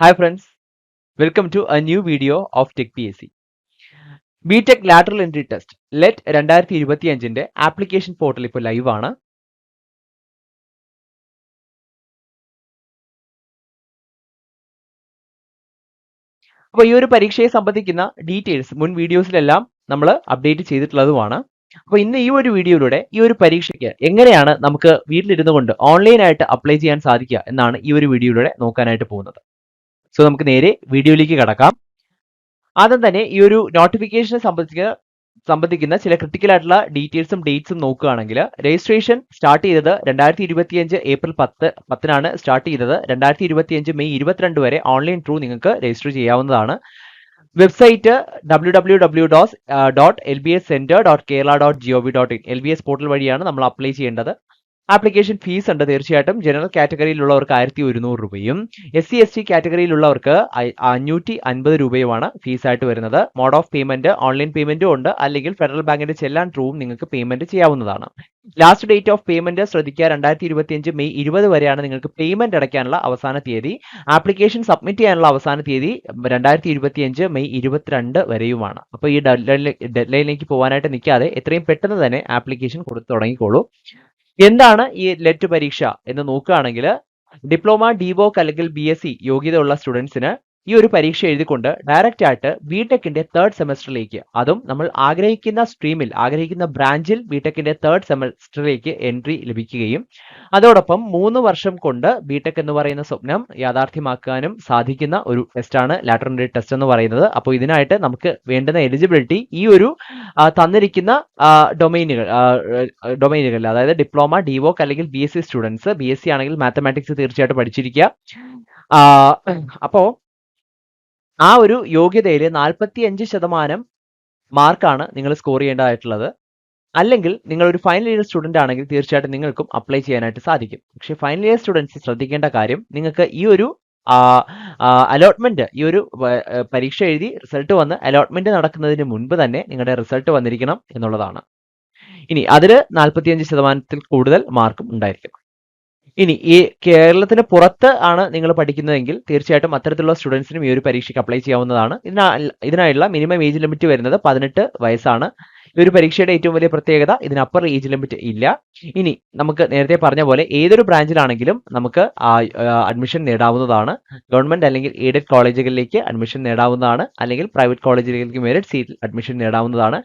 Hi friends, welcome to a new video of Tech PSC. BTech lateral entry test LET രണ്ടായിരത്തി ഇരുപത്തി അഞ്ചിന്റെ application portal ഇപ്പോൾ live ആണ്. അപ്പോൾ ഈ ഒരു പരീക്ഷയെ സംബന്ധിക്കുന്ന ഡീറ്റെയിൽസ് മുൻ വീഡിയോസിലെല്ലാം നമ്മൾ അപ്ഡേറ്റ് ചെയ്തിട്ടുള്ളതുമാണ്. അപ്പോൾ ഇന്ന് ഈ ഒരു വീഡിയോയിലൂടെ ഈ ഒരു പരീക്ഷയ്ക്ക് എങ്ങനെയാണ് നമുക്ക് വീട്ടിലിരുന്നു കൊണ്ട് ഓൺലൈനായിട്ട് അപ്ലൈ ചെയ്യാൻ സാധിക്കുക എന്നാണ് ഈ ഒരു വീഡിയോയിലൂടെ നോക്കാനായിട്ട് പോകുന്നത്. സോ നമുക്ക് നേരെ വീഡിയോയിലേക്ക് കടക്കാം. ആദ്യം തന്നെ ഈ ഒരു നോട്ടിഫിക്കേഷനെ സംബന്ധിക്കുന്ന സംബന്ധിക്കുന്ന ചില ക്രിട്ടിക്കൽ ആയിട്ടുള്ള ഡീറ്റെയിൽസും ഡേറ്റ്സും നോക്കുകയാണെങ്കിൽ രജിസ്ട്രേഷൻ സ്റ്റാർട്ട് ചെയ്തത് രണ്ടായിരത്തി ഇരുപത്തിയഞ്ച് ഏപ്രിൽ പത്ത് പത്തിനാണ് സ്റ്റാർട്ട് ചെയ്തത്. രണ്ടായിരത്തി ഇരുപത്തിയഞ്ച് മെയ് ഇരുപത്തിരണ്ട് വരെ ഓൺലൈൻ ത്രൂ നിങ്ങൾക്ക് രജിസ്റ്റർ ചെയ്യാവുന്നതാണ്. Website W W W dot dot L B S centre dot Kerala dot G O V dot in L B S portal വഴിയാണ് നമ്മൾ അപ്ലൈ ചെയ്യേണ്ടത്. ആപ്ലിക്കേഷൻ ഫീസ് ഉണ്ട് തീർച്ചയായിട്ടും. ജനറൽ കാറ്റഗറിയിലുള്ളവർക്ക് ആയിരത്തി ഒരുന്നൂറ് രൂപയും എസ് സി എസ് ടി കാറ്റഗറിയിലുള്ളവർക്ക് അഞ്ഞൂറ്റി അൻപത് രൂപയുമാണ് ഫീസായിട്ട് വരുന്നത്. മോഡ് ഓഫ് പേയ്മെന്റ് ഓൺലൈൻ പേയ്മെന്റും ഉണ്ട്. അല്ലെങ്കിൽ ഫെഡറൽ ബാങ്കിന്റെ ചെല്ലാൻ ത്രൂവും നിങ്ങൾക്ക് പേയ്മെന്റ് ചെയ്യാവുന്നതാണ്. ലാസ്റ്റ് ഡേറ്റ് ഓഫ് പേയ്മെന്റ് ശ്രദ്ധിക്കുക. രണ്ടായിരത്തി ഇരുപത്തിയഞ്ച് മെയ് ഇരുപത് വരെയാണ് നിങ്ങൾക്ക് പേയ്മെന്റ് അടയ്ക്കാനുള്ള അവസാന തീയതി. ആപ്ലിക്കേഷൻ സബ്മിറ്റ് ചെയ്യാനുള്ള അവസാന തീയതി രണ്ടായിരത്തി ഇരുപത്തിയഞ്ച് മെയ് ഇരുപത്തിരണ്ട് വരെയുമാണ്. അപ്പോൾ ഈ ഡെഡ് ലൈനിലേക്ക് പോകാനായിട്ട് നിൽക്കാതെ എത്രയും പെട്ടെന്ന് തന്നെ ആപ്ലിക്കേഷൻ കൊടുത്തു തുടങ്ങിക്കോളൂ. എന്താണ് ഈ ലെറ്റ് പരീക്ഷ എന്ന് നോക്കുകയാണെങ്കിൽ ഡിപ്ലോമ ഡിവോക്ക് അല്ലെങ്കിൽ ബി എസ് സി യോഗ്യതയുള്ള സ്റ്റുഡൻസിന് ഈ ഒരു പരീക്ഷ എഴുതിക്കൊണ്ട് ഡയറക്റ്റ് ആയിട്ട് ബിടെക്കിന്റെ തേർഡ് സെമസ്റ്ററിലേക്ക് അതും നമ്മൾ ആഗ്രഹിക്കുന്ന സ്ട്രീമിൽ ആഗ്രഹിക്കുന്ന ബ്രാഞ്ചിൽ ബിടെക്കിന്റെ തേർഡ് സെമസ്റ്ററിലേക്ക് എൻട്രി ലഭിക്കുകയും അതോടൊപ്പം മൂന്ന് വർഷം കൊണ്ട് ബിടെക് എന്ന് പറയുന്ന സ്വപ്നം യാഥാർത്ഥ്യമാക്കാനും സാധിക്കുന്ന ഒരു ടെസ്റ്റാണ് ലാറ്ററിന്റെ ടെസ്റ്റ് എന്ന് പറയുന്നത്. അപ്പോൾ ഇതിനായിട്ട് നമുക്ക് വേണ്ടുന്ന എലിജിബിലിറ്റി ഈ ഒരു തന്നിരിക്കുന്ന ഡൊമൈനുകൾ ഡൊമൈനുകളിൽ അതായത് ഡിപ്ലോമ ഡിവോക്ക് അല്ലെങ്കിൽ B S C students B S C ആണെങ്കിൽ മാത്തമാറ്റിക്സ് തീർച്ചയായിട്ടും പഠിച്ചിരിക്കുക. അപ്പോൾ അപ്പോ ആ ഒരു യോഗ്യതയിൽ നാൽപ്പത്തി അഞ്ച് ശതമാനം മാർക്കാണ് നിങ്ങൾ സ്കോർ ചെയ്യേണ്ടതായിട്ടുള്ളത്. അല്ലെങ്കിൽ നിങ്ങൾ ഒരു ഫൈനൽ ഇയർ സ്റ്റുഡന്റ് ആണെങ്കിൽ തീർച്ചയായിട്ടും നിങ്ങൾക്കും അപ്ലൈ ചെയ്യാനായിട്ട് സാധിക്കും. പക്ഷേ ഫൈനൽ ഇയർ സ്റ്റുഡൻസ് ശ്രദ്ധിക്കേണ്ട കാര്യം നിങ്ങൾക്ക് ഈ ഒരു അലോട്ട്മെന്റ് ഈ ഒരു പരീക്ഷ എഴുതി റിസൾട്ട് വന്ന് അലോട്ട്മെന്റ് നടക്കുന്നതിന് മുൻപ് തന്നെ നിങ്ങളുടെ റിസൾട്ട് വന്നിരിക്കണം എന്നുള്ളതാണ്. ഇനി അതിൽ നാൽപ്പത്തിയഞ്ച് ശതമാനത്തിൽ കൂടുതൽ മാർക്കും ഉണ്ടായിരിക്കണം ഇനി ഈ കേരളത്തിന് പുറത്ത് ആണ് നിങ്ങൾ പഠിക്കുന്നതെങ്കിൽ തീർച്ചയായിട്ടും അത്തരത്തിലുള്ള സ്റ്റുഡൻസിനും ഈ ഒരു പരീക്ഷയ്ക്ക് അപ്ലൈ ചെയ്യാവുന്നതാണ്. ഇതിനാ ഇതിനായുള്ള മിനിമം ഏജ് ലിമിറ്റ് വരുന്നത് പതിനെട്ട് വയസ്സാണ്. ഈ ഒരു പരീക്ഷയുടെ ഏറ്റവും വലിയ പ്രത്യേകത ഇതിന് അപ്പർ ഏജ് ലിമിറ്റ് ഇല്ല. ഇനി നമുക്ക് നേരത്തെ പറഞ്ഞ പോലെ ഏതൊരു ബ്രാഞ്ചിലാണെങ്കിലും നമുക്ക് അഡ്മിഷൻ നേടാവുന്നതാണ്. ഗവൺമെന്റ് അല്ലെങ്കിൽ എയ്ഡഡ് കോളേജുകളിലേക്ക് അഡ്മിഷൻ നേടാവുന്നതാണ്. അല്ലെങ്കിൽ പ്രൈവറ്റ് കോളേജുകളിലേക്ക് മെറിറ്റ് സീറ്റിൽ അഡ്മിഷൻ നേടാവുന്നതാണ്.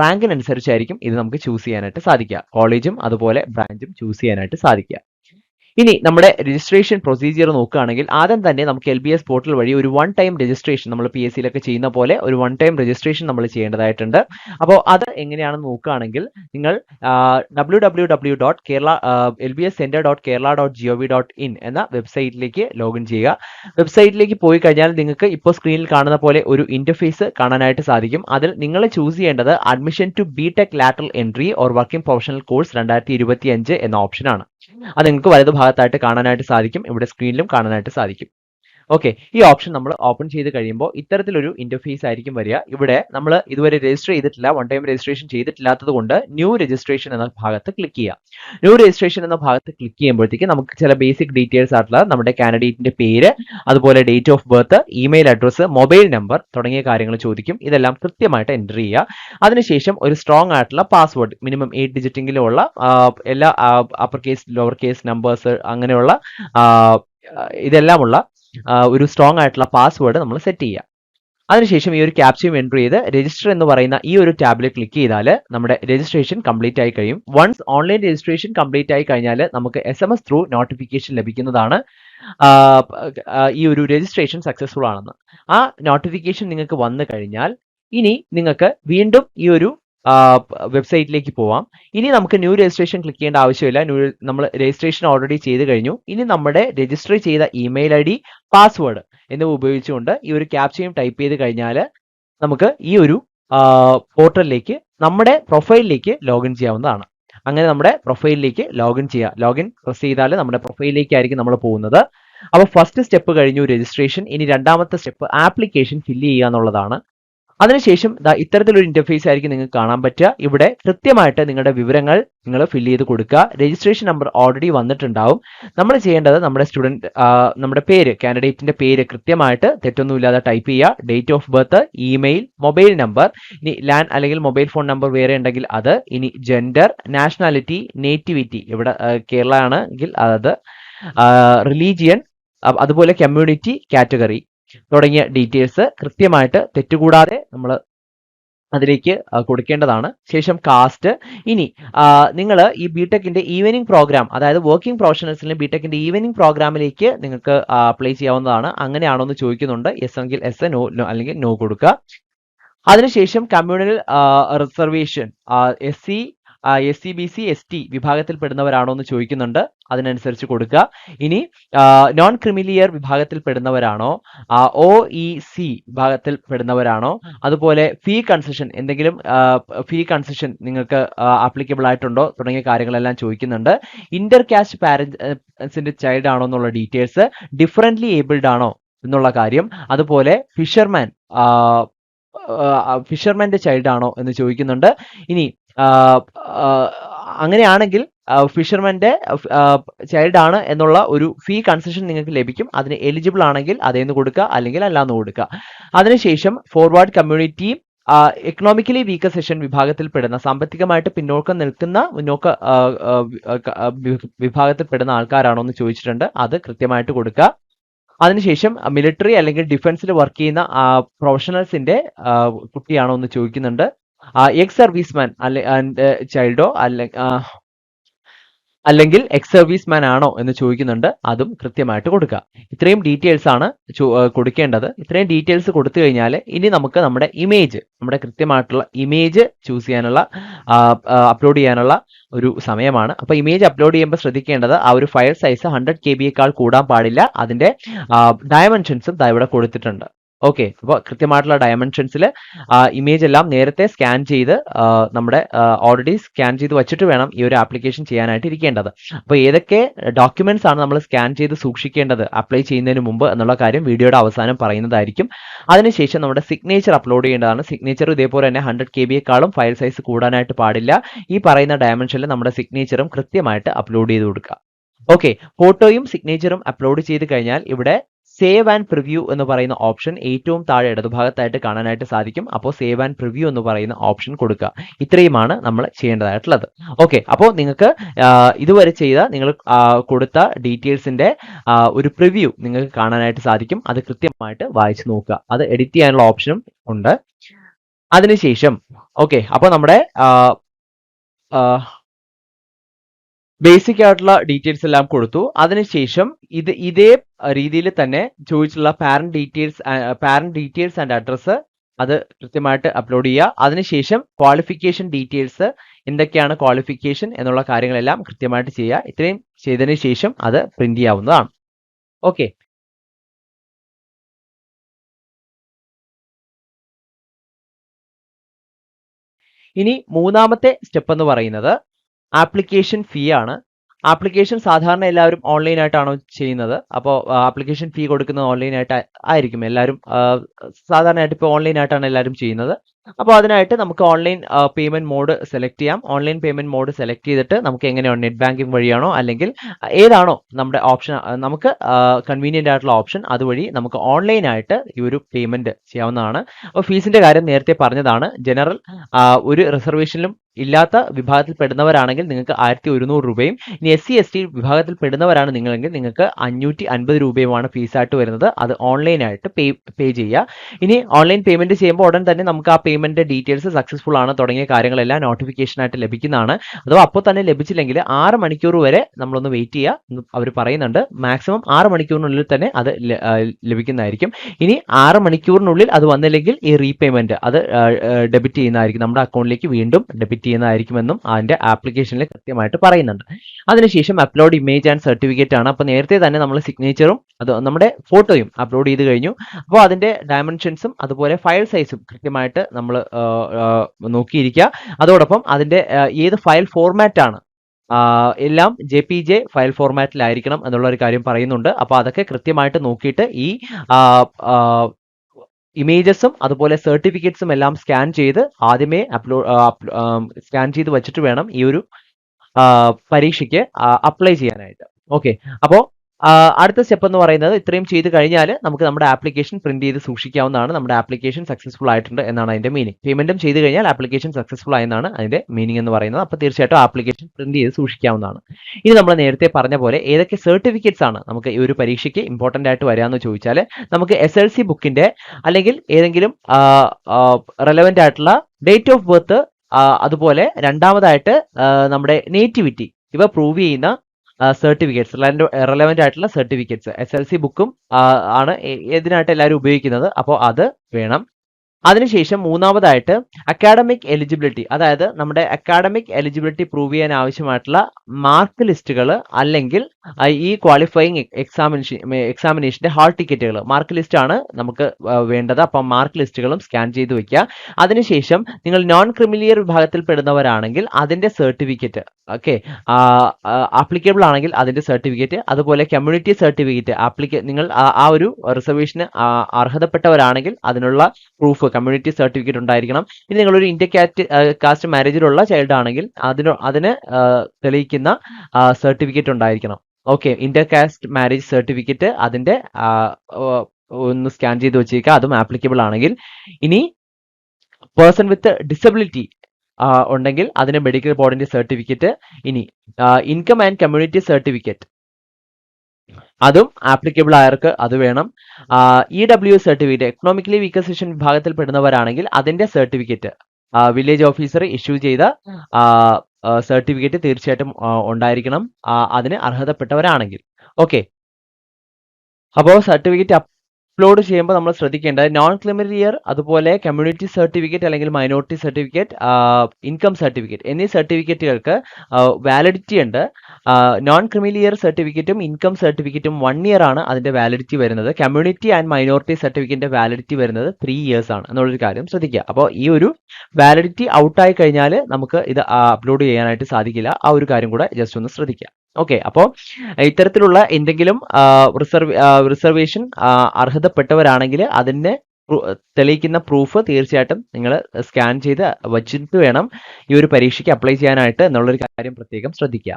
റാങ്കിനനുസരിച്ചായിരിക്കും ഇത് നമുക്ക് ചൂസ് ചെയ്യാനായിട്ട് സാധിക്കുക. കോളേജും അതുപോലെ ബ്രാഞ്ചും ചൂസ് ചെയ്യാനായിട്ട് സാധിക്കുക. ഇനി നമ്മുടെ രജിസ്ട്രേഷൻ പ്രൊസീജിയർ നോക്കുകയാണെങ്കിൽ ആദ്യം തന്നെ നമുക്ക് എൽ ബി എസ് പോർട്ടൽ വഴി ഒരു വൺ ടൈം രജിസ്ട്രേഷൻ നമ്മൾ പി എസ് സിയിലൊക്കെ ചെയ്യുന്ന പോലെ ഒരു വൺ ടൈം രജിസ്ട്രേഷൻ നമ്മൾ ചെയ്യേണ്ടതായിട്ടുണ്ട്. അപ്പോൾ അത് എങ്ങനെയാണെന്ന് നോക്കുകയാണെങ്കിൽ നിങ്ങൾ W W W dot Kerala L B S centre dot Kerala dot G O V dot in എന്ന വെബ്സൈറ്റിലേക്ക് ലോഗിൻ ചെയ്യുക. വെബ്സൈറ്റിലേക്ക് പോയി കഴിഞ്ഞാൽ നിങ്ങൾക്ക് ഇപ്പോൾ സ്ക്രീനിൽ കാണുന്ന പോലെ ഒരു ഇന്റർഫേസ് കാണാനായിട്ട് സാധിക്കും. അതിൽ നിങ്ങൾ ചൂസ് ചെയ്യേണ്ടത് admission to B tech lateral entry or working professional course രണ്ടായിരത്തി ഇരുപത്തി അഞ്ച് എന്ന ഓപ്ഷനാണ് അത് നിങ്ങൾക്ക് വലതു ഭാഗത്തായിട്ട് കാണാനായിട്ട് സാധിക്കും. ഇവിടെ സ്ക്രീനിലും കാണാനായിട്ട് സാധിക്കും. ഓക്കെ ഈ ഓപ്ഷൻ നമ്മൾ ഓപ്പൺ ചെയ്ത് കഴിയുമ്പോൾ ഇത്തരത്തിലൊരു ഇന്റർഫേസ് ആയിരിക്കും വരിക. ഇവിടെ നമ്മൾ ഇതുവരെ രജിസ്റ്റർ ചെയ്തിട്ടില്ല വൺ ടൈം രജിസ്ട്രേഷൻ ചെയ്തിട്ടില്ലാത്തത് കൊണ്ട് ന്യൂ രജിസ്ട്രേഷൻ എന്ന ഭാഗത്ത് ക്ലിക്ക് ചെയ്യുക ന്യൂ രജിസ്ട്രേഷൻ എന്ന ഭാഗത്ത് ക്ലിക്ക് ചെയ്യുമ്പോഴത്തേക്ക് നമുക്ക് ചില ബേസിക് ഡീറ്റെയിൽസ് ആയിട്ടുള്ള നമ്മുടെ കാൻഡിഡേറ്റിന്റെ പേര് അതുപോലെ date of birth email address mobile number തുടങ്ങിയ കാര്യങ്ങൾ ചോദിക്കും. ഇതെല്ലാം കൃത്യമായിട്ട് എന്റർ ചെയ്യുക. അതിനുശേഷം ഒരു സ്ട്രോങ് ആയിട്ടുള്ള പാസ്വേഡ് മിനിമം എയ്റ്റ് ഡിജിറ്റെങ്കിലും ഉള്ള എല്ലാ upper case lower case numbers അങ്ങനെയുള്ള ഇതെല്ലാമുള്ള ഒരു സ്ട്രോങ് ആയിട്ടുള്ള പാസ്വേഡ് നമ്മൾ സെറ്റ് ചെയ്യുക അതിനുശേഷം ഈ ഒരു ക്യാപ്ചയും എൻട്രി ചെയ്ത് രജിസ്റ്റർ എന്ന് പറയുന്ന ഈ ഒരു ടാബിൽ ക്ലിക്ക് ചെയ്താൽ നമ്മുടെ രജിസ്ട്രേഷൻ കംപ്ലീറ്റ് ആയി കഴിയും. വൺസ് ഓൺലൈൻ രജിസ്ട്രേഷൻ കംപ്ലീറ്റ് ആയി കഴിഞ്ഞാൽ നമുക്ക് S M S through notification ലഭിക്കുന്നതാണ് ഈ ഒരു രജിസ്ട്രേഷൻ സക്സസ്ഫുൾ ആണെന്ന്. ആ നോട്ടിഫിക്കേഷൻ നിങ്ങൾക്ക് വന്നു കഴിഞ്ഞാൽ ഇനി നിങ്ങൾക്ക് വീണ്ടും ഈ ഒരു വെബ്സൈറ്റിലേക്ക് പോവാം. ഇനി നമുക്ക് ന്യൂ രജിസ്ട്രേഷൻ ക്ലിക്ക് ചെയ്യേണ്ട ആവശ്യമില്ല. ന്യൂ നമ്മൾ രജിസ്ട്രേഷൻ ഓൾറെഡി ചെയ്ത് കഴിഞ്ഞു. ഇനി നമ്മുടെ രജിസ്റ്റർ ചെയ്ത ഇമെയിൽ ഐ ഡി പാസ്വേഡ് എന്നിവ ഉപയോഗിച്ചുകൊണ്ട് ഈ ഒരു ക്യാപ്ചയും ടൈപ്പ് ചെയ്ത് കഴിഞ്ഞാൽ നമുക്ക് ഈ ഒരു പോർട്ടലിലേക്ക് നമ്മുടെ പ്രൊഫൈലിലേക്ക് ലോഗിൻ ചെയ്യാവുന്നതാണ്. അങ്ങനെ നമ്മുടെ പ്രൊഫൈലിലേക്ക് ലോഗിൻ ചെയ്യുക ലോഗിൻ പ്രസ് ചെയ്താൽ നമ്മുടെ പ്രൊഫൈലിലേക്കായിരിക്കും നമ്മൾ പോകുന്നത്. അപ്പോൾ ഫസ്റ്റ് സ്റ്റെപ്പ് കഴിഞ്ഞു രജിസ്ട്രേഷൻ. ഇനി രണ്ടാമത്തെ സ്റ്റെപ്പ് ആപ്ലിക്കേഷൻ ഫില്ല് ചെയ്യുക എന്നുള്ളതാണ്. അതിനുശേഷം ഇത്തരത്തിലൊരു ഇന്റർഫേസ് ആയിരിക്കും നിങ്ങൾക്ക് കാണാൻ പറ്റുക. ഇവിടെ കൃത്യമായിട്ട് നിങ്ങളുടെ വിവരങ്ങൾ നിങ്ങൾ ഫില്ല് ചെയ്ത് കൊടുക്കുക. രജിസ്ട്രേഷൻ നമ്പർ ഓൾറെഡി വന്നിട്ടുണ്ടാവും. നമ്മൾ ചെയ്യേണ്ടത് നമ്മുടെ സ്റ്റുഡന്റ് നമ്മുടെ പേര് കാൻഡിഡേറ്റിന്റെ പേര് കൃത്യമായിട്ട് തെറ്റൊന്നുമില്ലാതെ ടൈപ്പ് ചെയ്യുക. Date of birth email mobile number ഇനി ലാൻഡ് അല്ലെങ്കിൽ മൊബൈൽ ഫോൺ നമ്പർ വേറെ ഉണ്ടെങ്കിൽ അത്. ഇനി ജെൻഡർ നാഷണാലിറ്റി നേറ്റിവിറ്റി ഇവിടെ കേരള ആണെങ്കിൽ റിലീജിയൻ അതുപോലെ കമ്മ്യൂണിറ്റി കാറ്റഗറി തുടങ്ങിയ ഡീറ്റെയിൽസ് കൃത്യമായിട്ട് തെറ്റുകൂടാതെ നമ്മൾ അതിലേക്ക് കൊടുക്കേണ്ടതാണ്. ശേഷം കാസ്റ്റ് ഇനി നിങ്ങൾ ഈ ബിടെക്കിന്റെ ഈവനിങ് പ്രോഗ്രാം അതായത് വർക്കിംഗ് പ്രൊഫഷണൽസിന് ബിടെക്കിന്റെ ഈവനിങ് പ്രോഗ്രാമിലേക്ക് നിങ്ങൾക്ക് അപ്ലൈ ചെയ്യാവുന്നതാണ്. അങ്ങനെയാണോ എന്ന് ചോദിക്കുന്നുണ്ട്. യെസ് എങ്കിൽ എസ് നോ അല്ലെങ്കിൽ നോ കൊടുക്കുക. അതിനുശേഷം communal reservation S C S C B C S T വിഭാഗത്തിൽപ്പെടുന്നവരാണോ എന്ന് ചോദിക്കുന്നുണ്ട്. അതിനനുസരിച്ച് കൊടുക്കുക. ഇനി നോൺ ക്രിമിലിയർ വിഭാഗത്തിൽപ്പെടുന്നവരാണോ? ഒ ഇ സി വിഭാഗത്തിൽപ്പെടുന്നവരാണോ? അതുപോലെ ഫീ കൺസെഷൻ എന്തെങ്കിലും ഫീ കൺസെഷൻ നിങ്ങൾക്ക് ആപ്ലിക്കബിൾ ആയിട്ടുണ്ടോ? തുടങ്ങിയ കാര്യങ്ങളെല്ലാം ചോദിക്കുന്നുണ്ട്. ഇന്റർ കാസ്റ്റ് പാരൻസിന്റെ ചൈൽഡ് ആണോ എന്നുള്ള ഡീറ്റെയിൽസ് ഡിഫറെന്റ്ലി ഏബിൾഡ് ആണോ എന്നുള്ള കാര്യം. അതുപോലെ ഫിഷർമാൻ ഫിഷർമാന്റെ ചൈൽഡ് ആണോ എന്ന് ചോദിക്കുന്നുണ്ട്. ഇനി അങ്ങനെയാണെങ്കിൽ ഫിഷർമാന്റെ ചൈൽഡ് ആണ് എന്നുള്ള ഒരു ഫീ കൺസെഷൻ നിങ്ങൾക്ക് ലഭിക്കും. അതിന് എലിജിബിൾ ആണെങ്കിൽ അതേന്ന് കൊടുക്കുക അല്ലെങ്കിൽ അല്ലാന്ന് കൊടുക്കുക. അതിനുശേഷം forward community economically weaker section വിഭാഗത്തിൽപ്പെടുന്ന സാമ്പത്തികമായിട്ട് പിന്നോക്കം നിൽക്കുന്ന മുന്നോക്ക വിഭാഗത്തിൽപ്പെടുന്ന ആൾക്കാരാണോ എന്ന് ചോദിച്ചിട്ടുണ്ട്. അത് കൃത്യമായിട്ട് കൊടുക്കുക. അതിനുശേഷം മിലിറ്ററി അല്ലെങ്കിൽ ഡിഫൻസിൽ വർക്ക് ചെയ്യുന്ന പ്രൊഫഷണൽസിന്റെ കുട്ടിയാണോ എന്ന് ചോദിക്കുന്നുണ്ട്. എക്സ് സർവീസ്മാൻ അല്ലെ ചൈൽഡോ അല്ലെ അല്ലെങ്കിൽ എക്സ് സർവീസ് മാൻ ആണോ എന്ന് ചോദിക്കുന്നുണ്ട്. അതും കൃത്യമായിട്ട് കൊടുക്കുക. ഇത്രയും ഡീറ്റെയിൽസ് ആണ് കൊടുക്കേണ്ടത്. ഇത്രയും ഡീറ്റെയിൽസ് കൊടുത്തു കഴിഞ്ഞാൽ ഇനി നമുക്ക് നമ്മുടെ ഇമേജ് നമ്മുടെ കൃത്യമായിട്ടുള്ള ഇമേജ് ചൂസ് ചെയ്യാനുള്ള അപ്ലോഡ് ചെയ്യാനുള്ള ഒരു സമയമാണ്. അപ്പൊ ഇമേജ് അപ്ലോഡ് ചെയ്യുമ്പോൾ ശ്രദ്ധിക്കേണ്ടത് ആ ഒരു ഫയൽ സൈസ് ഹൺഡ്രഡ് കെ ബിയേക്കാൾ കൂടാൻ പാടില്ല. അതിന്റെ ഡയമെൻഷൻസും ഇവിടെ കൊടുത്തിട്ടുണ്ട്. ഓക്കെ അപ്പോൾ കൃത്യമായിട്ടുള്ള ഡയമെൻഷൻസിൽ ഇമേജ് എല്ലാം നേരത്തെ സ്കാൻ ചെയ്ത് നമ്മുടെ ഓൾറെഡി സ്കാൻ ചെയ്ത് വെച്ചിട്ട് വേണം ഈ ഒരു ആപ്ലിക്കേഷൻ ചെയ്യാനായിട്ട് ഇരിക്കേണ്ടത്. അപ്പോൾ ഏതൊക്കെ ഡോക്യുമെന്റ്സ് ആണ് നമ്മൾ സ്കാൻ ചെയ്ത് സൂക്ഷിക്കേണ്ടത് അപ്ലൈ ചെയ്യുന്നതിന് മുമ്പ് എന്നുള്ള കാര്യം വീഡിയോയുടെ അവസാനം പറയുന്നതായിരിക്കും. അതിനുശേഷം നമ്മുടെ സിഗ്നേച്ചർ അപ്ലോഡ് ചെയ്യേണ്ടതാണ്. സിഗ്നേച്ചർ ഇതേപോലെ തന്നെ ഹൺഡ്രഡ് കെ ബിയെക്കാളും ഫയൽ സൈസ് കൂടാനായിട്ട് പാടില്ല. ഈ പറയുന്ന ഡയമെൻഷനിൽ നമ്മുടെ സിഗ്നേച്ചറും കൃത്യമായിട്ട് അപ്ലോഡ് ചെയ്ത് കൊടുക്കുക. ഓക്കെ ഫോട്ടോയും സിഗ്നേച്ചറും അപ്ലോഡ് ചെയ്ത് കഴിഞ്ഞാൽ ഇവിടെ സേവ് ആൻഡ് പ്രിവ്യൂ എന്ന് പറയുന്ന ഓപ്ഷൻ ഏറ്റവും താഴെ ഇടതുഭാഗത്തായിട്ട് കാണാനായിട്ട് സാധിക്കും. അപ്പോൾ സേവ് ആൻഡ് പ്രിവ്യൂ എന്ന് പറയുന്ന ഓപ്ഷൻ കൊടുക്കുക. ഇത്രയുമാണ് നമ്മൾ ചെയ്യേണ്ടതായിട്ടുള്ളത്. ഓക്കെ അപ്പോൾ നിങ്ങൾക്ക് ഇതുവരെ ചെയ്ത നിങ്ങൾ കൊടുത്ത ഡീറ്റെയിൽസിന്റെ ഒരു പ്രിവ്യൂ നിങ്ങൾക്ക് കാണാനായിട്ട് സാധിക്കും. അത് കൃത്യമായിട്ട് വായിച്ചു നോക്കുക. അത് എഡിറ്റ് ചെയ്യാനുള്ള ഓപ്ഷനും ഉണ്ട്. അതിനുശേഷം ഓക്കെ അപ്പോൾ നമ്മുടെ ബേസിക് ആയിട്ടുള്ള ഡീറ്റെയിൽസ് എല്ലാം കൊടുത്തു. അതിനുശേഷം ഇത് ഇതേ രീതിയിൽ തന്നെ ചോദിച്ചിട്ടുള്ള parent details parent details and address അത് കൃത്യമായിട്ട് അപ്ലോഡ് ചെയ്യുക. അതിനുശേഷം ക്വാളിഫിക്കേഷൻ ഡീറ്റെയിൽസ് എന്തൊക്കെയാണ് ക്വാളിഫിക്കേഷൻ എന്നുള്ള കാര്യങ്ങളെല്ലാം കൃത്യമായിട്ട് ചെയ്യുക. ഇത്രയും ചെയ്തതിന് ശേഷം അത് പ്രിന്റ് ചെയ്യാവുന്നതാണ്. ഓക്കെ ഇനി മൂന്നാമത്തെ സ്റ്റെപ്പ് എന്ന് പറയുന്നത് ആപ്ലിക്കേഷൻ ഫീ ആണ്. ആപ്ലിക്കേഷൻ സാധാരണ എല്ലാവരും ഓൺലൈനായിട്ടാണോ ചെയ്യുന്നത്? അപ്പോൾ ആപ്ലിക്കേഷൻ ഫീ കൊടുക്കുന്നത് ഓൺലൈനായിട്ട് ആയിരിക്കും. എല്ലാവരും സാധാരണയായിട്ട് ഇപ്പോൾ ഓൺലൈനായിട്ടാണ് എല്ലാവരും ചെയ്യുന്നത്. അപ്പോൾ അതിനായിട്ട് നമുക്ക് ഓൺലൈൻ പേയ്മെന്റ് മോഡ് സെലക്ട് ചെയ്യാം. ഓൺലൈൻ പേയ്മെന്റ് മോഡ് സെലക്ട് ചെയ്തിട്ട് നമുക്ക് എങ്ങനെയാണ് നെറ്റ് ബാങ്കിങ് വഴിയാണോ അല്ലെങ്കിൽ ഏതാണോ നമ്മുടെ ഓപ്ഷൻ നമുക്ക് കൺവീനിയന്റ് ആയിട്ടുള്ള ഓപ്ഷൻ അതുവഴി നമുക്ക് ഓൺലൈനായിട്ട് ഈ ഒരു പേയ്മെന്റ് ചെയ്യാവുന്നതാണ്. അപ്പോൾ ഫീസിന്റെ കാര്യം നേരത്തെ പറഞ്ഞതാണ്. ജനറൽ ഒരു റിസർവേഷനിലും ഇല്ലാത്ത വിഭാഗത്തിൽ പെടുന്നവരാണെങ്കിൽ നിങ്ങൾക്ക് ആയിരത്തി ഒരുന്നൂറ് രൂപയും ഇനി എസ് സി എസ് ടി വിഭാഗത്തിൽ പെടുന്നവരാണ് നിങ്ങളെങ്കിൽ നിങ്ങൾക്ക് അഞ്ഞൂറ്റി അൻപത് രൂപയുമാണ് ഫീസായിട്ട് വരുന്നത്. അത് ഓൺലൈനായിട്ട് പേ പേ ചെയ്യുക. ഇനി ഓൺലൈൻ പേയ്മെന്റ് ചെയ്യുമ്പോൾ ഉടൻ തന്നെ നമുക്ക് ആ പേയ്മെന്റ് ഡീറ്റെയിൽസ് സക്സസ്ഫുൾ ആണ് തുടങ്ങിയ കാര്യങ്ങളെല്ലാം നോട്ടിഫിക്കേഷൻ ആയിട്ട് ലഭിക്കുന്നതാണ്. അഥവാ അപ്പോൾ തന്നെ ലഭിച്ചില്ലെങ്കിൽ ആറ് മണിക്കൂർ വരെ നമ്മളൊന്ന് വെയിറ്റ് ചെയ്യുക അവർ പറയുന്നുണ്ട്. മാക്സിമം ആറ് മണിക്കൂറിനുള്ളിൽ തന്നെ അത് ലഭിക്കുന്നതായിരിക്കും. ഇനി ആറ് മണിക്കൂറിനുള്ളിൽ അത് വന്നില്ലെങ്കിൽ ഈ റീപേയ്മെന്റ് അത് ഡെബിറ്റ് ചെയ്യുന്നതായിരിക്കും. നമ്മുടെ അക്കൗണ്ടിലേക്ക് വീണ്ടും ഡെബിറ്റ് ചെയ്യുന്നതായിരിക്കുമെന്നും അതിന്റെ ആപ്ലിക്കേഷനിൽ കൃത്യമായിട്ട് പറയുന്നുണ്ട്. അതിനുശേഷം അപ്ലോഡ് ഇമേജ് ആൻഡ് സർട്ടിഫിക്കറ്റ് ആണ്. അപ്പോൾ നേരത്തെ തന്നെ നമ്മൾ സിഗ്നേച്ചറും അത് നമ്മുടെ ഫോട്ടോയും അപ്ലോഡ് ചെയ്ത് കഴിഞ്ഞു. അപ്പോൾ അതിന്റെ ഡയമെൻഷൻസും അതുപോലെ ഫയൽ സൈസും കൃത്യമായിട്ട് നമ്മൾ നോക്കിയിരിക്കുക അതോടൊപ്പം അതിന്റെ ഏത് ഫയൽ ഫോർമാറ്റ് ആണ് എല്ലാം ജെ പി ജെ ഫയൽ ഫോർമാറ്റിലായിരിക്കണം എന്നുള്ള ഒരു കാര്യം പറയുന്നുണ്ട്. അപ്പോൾ അതൊക്കെ കൃത്യമായിട്ട് നോക്കിയിട്ട് ഈ ഇമേജസും അതുപോലെ സർട്ടിഫിക്കറ്റ്സും എല്ലാം സ്കാൻ ചെയ്ത് ആദ്യമേ അപ്ലോഡ് സ്കാൻ ചെയ്ത് വെച്ചിട്ട് വേണം ഈ ഒരു പരീക്ഷയ്ക്ക് അപ്ലൈ ചെയ്യാനായിട്ട്. ഓക്കെ അപ്പോൾ അടുത്ത സ്റ്റെപ്പ് എന്ന് പറയുന്നത് ഇത്രയും ചെയ്ത് കഴിഞ്ഞാൽ നമുക്ക് നമ്മുടെ ആപ്ലിക്കേഷൻ പ്രിന്റ് ചെയ്ത് സൂക്ഷിക്കാവുന്നതാണ്. നമ്മുടെ ആപ്ലിക്കേഷൻ സക്സസ്ഫുൾ ആയിട്ടുണ്ട് എന്നാണ് അതിന്റെ മീനിങ് പേയ്മെന്റും ചെയ്ത് കഴിഞ്ഞാൽ ആപ്ലിക്കേഷൻ സക്സസ്ഫുൾ ആയെന്നാണ് അതിന്റെ മീനിങ് എന്ന് പറയുന്നത്. അപ്പോൾ തീർച്ചയായിട്ടും ആപ്ലിക്കേഷൻ പ്രിന്റ് ചെയ്ത് സൂക്ഷിക്കാവുന്നതാണ്. ഇനി നമ്മൾ നേരത്തെ പറഞ്ഞ പോലെ ഏതൊക്കെ സർട്ടിഫിക്കറ്റ്സ് ആണ് നമുക്ക് ഈ ഒരു പരീക്ഷയ്ക്ക് ഇമ്പോർട്ടന്റ് ആയിട്ട് വരാമെന്ന് ചോദിച്ചാൽ നമുക്ക് എസ് എൽ സി ബുക്കിന്റെ അല്ലെങ്കിൽ ഏതെങ്കിലും റെലവെന്റ് ആയിട്ടുള്ള ഡേറ്റ് ഓഫ് ബർത്ത് അതുപോലെ രണ്ടാമതായിട്ട് നമ്മുടെ നേറ്റിവിറ്റി ഇവ പ്രൂവ് ചെയ്യുന്ന സർട്ടിഫിക്കറ്റ്സ് റെലവെന്റ് ആയിട്ടുള്ള സർട്ടിഫിക്കറ്റ്സ് എസ് എൽ സി ബുക്കും ആണ് ഇതിനായിട്ട് എല്ലാവരും ഉപയോഗിക്കുന്നത്. അപ്പോൾ അത് വേണം. അതിനുശേഷം മൂന്നാമതായിട്ട് അക്കാഡമിക് എലിജിബിലിറ്റി അതായത് നമ്മുടെ അക്കാഡമിക് എലിജിബിലിറ്റി പ്രൂവ് ചെയ്യാൻ ആവശ്യമായിട്ടുള്ള മാർക്ക് ലിസ്റ്റുകൾ അല്ലെങ്കിൽ ഈ ക്വാളിഫയിങ് എക്സാമിനേഷൻ എക്സാമിനേഷന്റെ ഹാൾ ടിക്കറ്റുകൾ മാർക്ക് ലിസ്റ്റ് ആണ് നമുക്ക് വേണ്ടത്. അപ്പം മാർക്ക് ലിസ്റ്റുകളും സ്കാൻ ചെയ്ത് വെക്കുക. അതിനുശേഷം നിങ്ങൾ നോൺ ക്രിമിലിയർ വിഭാഗത്തിൽ പെടുന്നവരാണെങ്കിൽ അതിന്റെ സർട്ടിഫിക്കറ്റ് ഓക്കെ ആപ്ലിക്കബിൾ ആണെങ്കിൽ അതിന്റെ സർട്ടിഫിക്കറ്റ് അതുപോലെ കമ്മ്യൂണിറ്റി സർട്ടിഫിക്കറ്റ് ആപ്ലിക്ക നിങ്ങൾ ആ ഒരു റിസർവേഷന് അർഹതപ്പെട്ടവരാണെങ്കിൽ അതിനുള്ള പ്രൂഫ് കമ്മ്യൂണിറ്റി സർട്ടിഫിക്കറ്റ് ഉണ്ടായിരിക്കണം. ഇനി നിങ്ങളൊരു ഇന്ത്യ കാറ്റ് കാസ്റ്റ് മാരേജിലുള്ള ചൈൽഡ് ആണെങ്കിൽ അതിന് അതിന് തെളിയിക്കുന്ന സർട്ടിഫിക്കറ്റ് ഉണ്ടായിരിക്കണം. Okay inter caste marriage certificate അതിന്റെ ഒന്ന് സ്കാൻ ചെയ്ത് വെച്ചേക്കുക അതും ആപ്ലിക്കബിൾ ആണെങ്കിൽ. ഇനി പേഴ്സൺ വിത്ത് ഡിസബിലിറ്റി ഉണ്ടെങ്കിൽ അതിന് മെഡിക്കൽ ബോർഡിന്റെ സർട്ടിഫിക്കറ്റ് ഇനി ഇൻകം ആൻഡ് കമ്മ്യൂണിറ്റി സർട്ടിഫിക്കറ്റ് അതും ആപ്ലിക്കബിൾ ആയവർക്ക് അത് വേണം. E W certificate economically weaker section വിഭാഗത്തിൽ പെടുന്നവരാണെങ്കിൽ അതിന്റെ സർട്ടിഫിക്കറ്റ് വില്ലേജ് ഓഫീസർ ഇഷ്യൂ ചെയ്ത സർട്ടിഫിക്കറ്റ് തീർച്ചയായിട്ടും ഉണ്ടായിരിക്കണം. അതിന് അർഹതപ്പെട്ടവരാണെങ്കിൽ. ഓക്കെ അപ്പോൾ സർട്ടിഫിക്കറ്റ് അപ്ലോഡ് ചെയ്യുമ്പോൾ നമ്മൾ ശ്രദ്ധിക്കേണ്ടത് നോൺ ക്രിമിലിയർ അതുപോലെ കമ്മ്യൂണിറ്റി സർട്ടിഫിക്കറ്റ് അല്ലെങ്കിൽ മൈനോറിറ്റി സർട്ടിഫിക്കറ്റ് ഇൻകം സർട്ടിഫിക്കറ്റ് എന്നീ സർട്ടിഫിക്കറ്റുകൾക്ക് വാലിഡിറ്റി ഉണ്ട്. നോൺ ക്രിമിനൽ ഇയർ സർട്ടിഫിക്കറ്റും ഇൻകം സർട്ടിഫിക്കറ്റും വൺ ഇയർ ആണ് അതിന്റെ വാലിഡിറ്റി വരുന്നത്. കമ്മ്യൂണിറ്റി ആൻഡ് മൈനോറിറ്റി സർട്ടിഫിക്കറ്റിന്റെ വാലിഡിറ്റി വരുന്നത് ത്രീ ഇയേഴ്സ് ആണ് എന്നുള്ളൊരു കാര്യം ശ്രദ്ധിക്കുക. അപ്പോൾ ഈ ഒരു വാലിഡിറ്റി ഔട്ടായി കഴിഞ്ഞാൽ നമുക്ക് ഇത് അപ്ലോഡ് ചെയ്യാനായിട്ട് സാധിക്കില്ല. ആ ഒരു കാര്യം കൂടെ ജസ്റ്റ് ഒന്ന് ശ്രദ്ധിക്കുക. ഓക്കെ അപ്പോൾ ഇത്തരത്തിലുള്ള എന്തെങ്കിലും റിസർവ് റിസർവേഷൻ അർഹതപ്പെട്ടവരാണെങ്കിൽ അതിനെ തെളിയിക്കുന്ന പ്രൂഫ് തീർച്ചയായിട്ടും നിങ്ങൾ സ്കാൻ ചെയ്ത് വച്ചിട്ട് വേണം ഈ ഒരു പരീക്ഷയ്ക്ക് അപ്ലൈ ചെയ്യാനായിട്ട് എന്നുള്ളൊരു കാര്യം പ്രത്യേകം ശ്രദ്ധിക്കുക.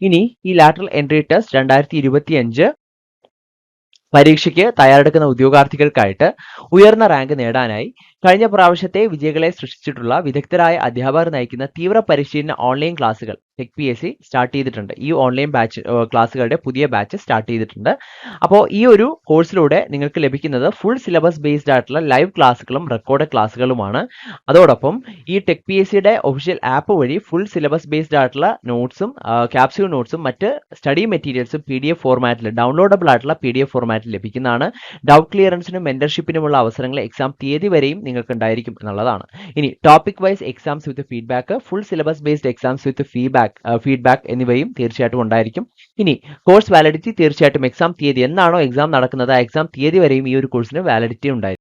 ഇനി ഈ ലാറ്ററൽ എൻട്രി ടെസ്റ്റ് രണ്ടായിരത്തി ഇരുപത്തി അഞ്ച് പരീക്ഷയ്ക്ക് തയ്യാറെടുക്കുന്ന ഉദ്യോഗാർത്ഥികൾക്കായിട്ട് ഉയർന്ന റാങ്ക് നേടാനായി കഴിഞ്ഞ പ്രാവശ്യത്തെ വിജയികളെ സൃഷ്ടിച്ചിട്ടുള്ള വിദഗ്ധരായ അധ്യാപകർ നയിക്കുന്ന തീവ്ര പരിശീലന ഓൺലൈൻ ക്ലാസുകൾ tech P S C start ചെയ്തിട്ടുണ്ട്. ഈ ഓൺലൈൻ ബാച്ച് ക്ലാസ്സുകളുടെ പുതിയ ബാച്ച് സ്റ്റാർട്ട് ചെയ്തിട്ടുണ്ട്. അപ്പോൾ ഈ ഒരു കോഴ്സിലൂടെ നിങ്ങൾക്ക് ലഭിക്കുന്നത് ഫുൾ സിലബസ് ബേസ്ഡ് ആയിട്ടുള്ള ലൈവ് ക്ലാസ്സുകളും റെക്കോർഡ് ക്ലാസ്സുകളുമാണ് അതോടൊപ്പം ഈ ടെക് പി എസ് സിയുടെ ഒഫീഷ്യൽ ആപ്പ് വഴി ഫുൾ സിലബസ് ബേസ്ഡ് ആയിട്ടുള്ള നോട്ട്സും ക്യാപ്സ്യൂൾ നോട്ട്സും മറ്റ് സ്റ്റഡി മെറ്റീരിയൽസും പി ഡി എഫ് ഫോർമാറ്റിൽ ഡൗൺലോഡബിൾ ആയിട്ടുള്ള പി ഡി എഫ് ഫോർമാറ്റിൽ ലഭിക്കുന്നതാണ്. ഡൗട്ട് ക്ലിയറൻസിനും മെന്റർഷിപ്പിനുമുള്ള അവസരങ്ങൾ എക്സാം തീയതി വരെയും നിങ്ങൾക്ക് ഉണ്ടായിരിക്കും എന്നുള്ളതാണ്. ഇനി topic wise exams with feedback full syllabus based exams with feedback feedback എന്നിവയും തീർച്ചയായിട്ടും ഉണ്ടായിരിക്കും. ഇനി കോഴ്സ് വാലിഡിറ്റി തീർച്ചയായിട്ടും എക്സാം തീയതി എന്നാണോ എക്സാം നടക്കുന്നത്? ആ എക്സാം തീയതി വരെയും ഈ ഒരു കോഴ്സിന് വാലിഡിറ്റി ഉണ്ടായിരിക്കും.